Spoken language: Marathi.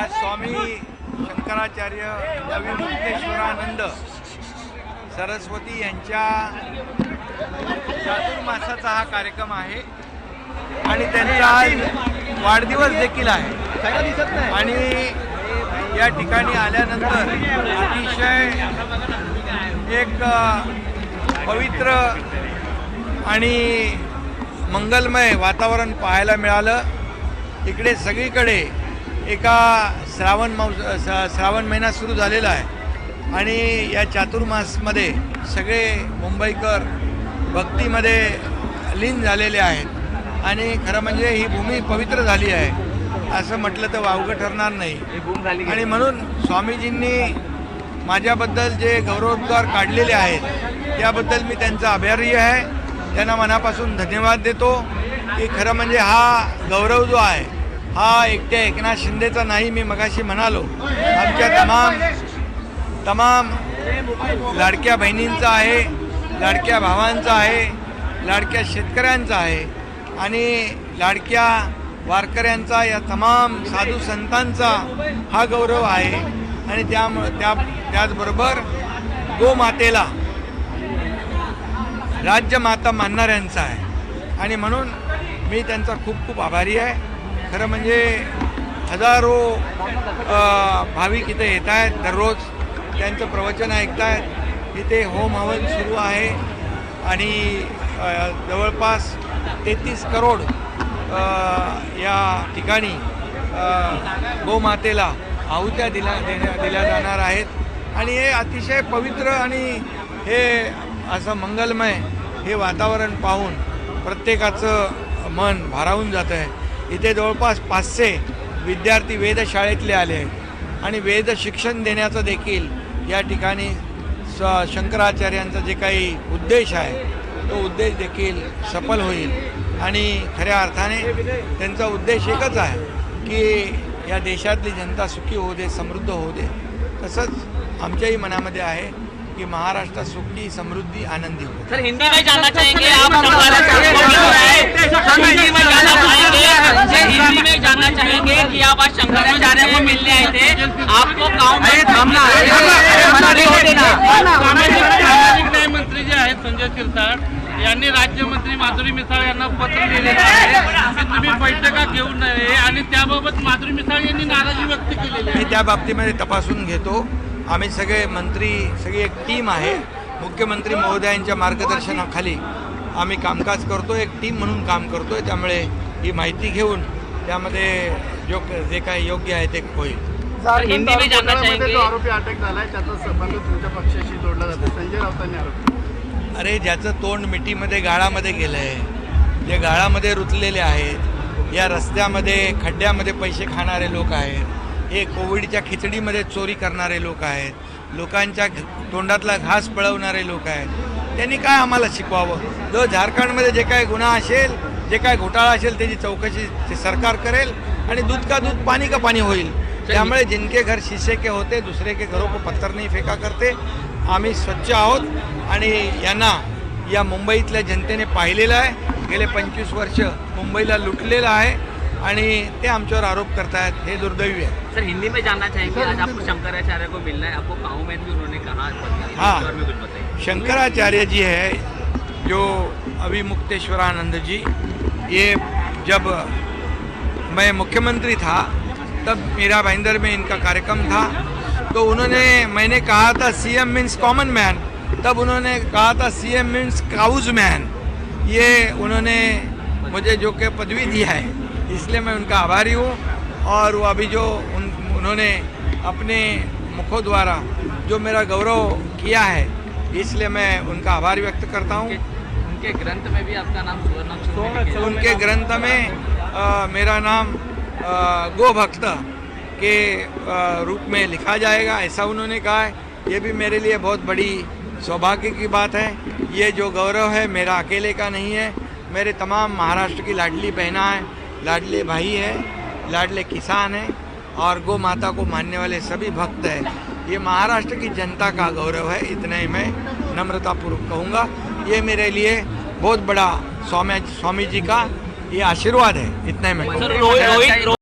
आज स्वामी शंकराचार्य अविमुक्तेश्वरानंद सरस्वती यांच्या चातुर्मासाचा हा कार्यक्रम आहे. आणि त्यांचा आज वाढदिवस देखील आहे. आणि या ठिकाणी आल्यानंतर अतिशय एक पवित्र आणि मंगलमय वातावरण पाहायला मिळालं. इकडे सगळीकडे एका श्रावण मास स- श्रावण महिना सुरू झालेला आहे. आणि या चातुर्मासमध्ये सगळे मुंबईकर भक्तीमध्ये लीन झालेले आहेत. आणि खरं म्हणजे ही भूमी पवित्र झाली आहे. असं म्हटलं तर वावगं ठरणार नाही. आणि म्हणून स्वामीजींनी माझ्याबद्दल जे गौरवोद्गार काढलेले आहेत त्याबद्दल मी त्यांचा आभारी आहे. त्यांना मनापासून धन्यवाद देतो. की खरं म्हणजे हा गौरव जो आहे हा एकट्या एकनाथ शिंदेचा नाही मी मगाशी म्हणालो. आमच्या तमाम तमाम लाडक्या बहिणींचा आहे लाडक्या भावांचा आहे लाडक्या शेतकऱ्यांचा आहे आणि लाडक्या वारकऱ्यांचा या तमाम साधू संतांचा हा गौरव आहे. आणि त्यामुळे त्या त्याचबरोबर गोमातेला राज्यमाता मानणाऱ्यांचा आहे. आणि म्हणून मी त्यांचा खूप खूप आभारी आहे. खरं म्हणजे हजारो भाविक इथे येत आहेत दररोज. त्यांचं प्रवचन ऐकत इथे होम हवन सुरू आहे. आणि जवळपास तेहतीस करोड या ठिकाणी गोमातेला आहुत्या दिल्या देण्या दिल्या जाणार आहेत. आणि हे अतिशय पवित्र आणि हे असं मंगलमय हे वातावरण पाहून प्रत्येकाचं मन भारावून जातं आहे इथे जवळपास पाचशे विद्यार्थी वेधशाळेतले आले आहेत. आणि वेद शिक्षण देण्याचं देखील या ठिकाणी स शंकराचार्यांचा जे काही उद्देश आहे तो उद्देश देखील सफल होईल. आणि खऱ्या अर्थाने त्यांचा उद्देश एकच आहे की या देशातली जनता सुखी होऊ दे समृद्ध होऊ दे. तसंच आमच्याही मनामध्ये आहे की महाराष्ट्र सुखी समृद्धी आनंदी हो सर हिंदी में जानना चाहेंगे आप हैं हिंदी में जानना चाहेंगे हिंदी में जानना चाहेंगे कि आप आज शंकराचार्य को मिलने आए थे आपको गांव में मंत्री जे आहेत संजय शिरसाट यांनी राज्यमंत्री माधुरी मिसाळ यांना पत्र लिहिलेलं आहे तुम्ही बैठका घेऊ नये. आणि त्याबाबत माधुरी मिसाळ यांनी नाराजी व्यक्त केलेली आहे. मी त्या बाबतीमध्ये तपासून घेतो. आम्ही सगळे मंत्री सगळी एक टीम आहे. मुख्यमंत्री महोदयांच्या मार्गदर्शनाखाली आम्ही कामकाज करतो एक टीम म्हणून काम करतो आहे त्यामुळे ही माहिती घेऊन त्यामध्ये जो जे काही योग्य आहे ते होईल. सर हिंदी में जानना प्रकरणामध्ये चाहेंगे जो आरोपी अटक झालाय त्याचा संबंध तुमच्या पक्षाशी जोडला जातो संजय राऊतांनी आरोप केला. अरे ज्याचं तोंड मिठीमध्ये गाळामध्ये गेलं आहे जे गाळामध्ये रुतलेले आहेत या रस्त्यामध्ये खड्ड्यामध्ये पैसे खाणारे लोक आहेत हे कोविडच्या खिचडीमध्ये चोरी करणारे लोक आहेत. लोकांच्या घ- तोंडातला घास पळवणारे लोक आहेत. त्यांनी काय आम्हाला शिकवावं? जो झारखंडमध्ये जे काय गुन्हा असेल जे काय घोटाळा असेल त्याची चौकशी सरकार करेल आणि दूध का दूध पाणी का पाणी होईल. त्यामुळे जिनके घर शीशे के होते दुसरे के घरों को पत्थर नहीं फेका करते. आम्ही स्वच्छ आहोत आणि यांना या मुंबईतल्या जनतेने पाहिलेलं आहे. गेले पंचवीस वर्ष मुंबईला लुटलेलं आहे. आणि ते आमच्यावर आरोप करतायत हे दुर्दैवी आहे. सर हिंदी में जानना चाहेंगे आज आपको शंकराचार्य को मिलना है? आपको गाँव में भी उन्होंने कहा हाँ। इस बारे में कुछ बताइए। शंकराचार्य जी है जो अभिमुक्तेश्वरानंद जी ये जब मैं मुख्यमंत्री था तब मीरा भाईंदर में इनका कार्यक्रम था तो उन्होंने मैंने कहा था सीएम मीन्स कॉमन मैन। तब उन्होंने कहा था सीएम मीन्स काउज मैन। ये उन्होंने मुझे जो कि पदवी दिया है इसलिए मैं उनका आभारी हूँ और वो अभी जो उन उन्होंने अपने मुखों द्वारा जो मेरा गौरव किया है इसलिए मैं उनका आभार व्यक्त करता हूँ। उनके ग्रंथ में भी आपका नाम है। उनके ग्रंथ में अ, मेरा नाम गोभक्त के अ, रूप में लिखा जाएगा ऐसा उन्होंने कहा है। ये भी मेरे लिए बहुत बड़ी सौभाग्य की बात है। ये जो गौरव है मेरा अकेले का नहीं है। मेरे तमाम महाराष्ट्र की लाडली बहना है। लाडले भाई है, लाडले किसान है और गो माता को मानने वाले सभी भक्त हैं। ये महाराष्ट्र की जनता का गौरव है, इतना ही मैं नम्रतापूर्वक कहूँगा। ये मेरे लिए बहुत बड़ा स्वामी स्वामी जी का ये आशीर्वाद है, इतना ही मैं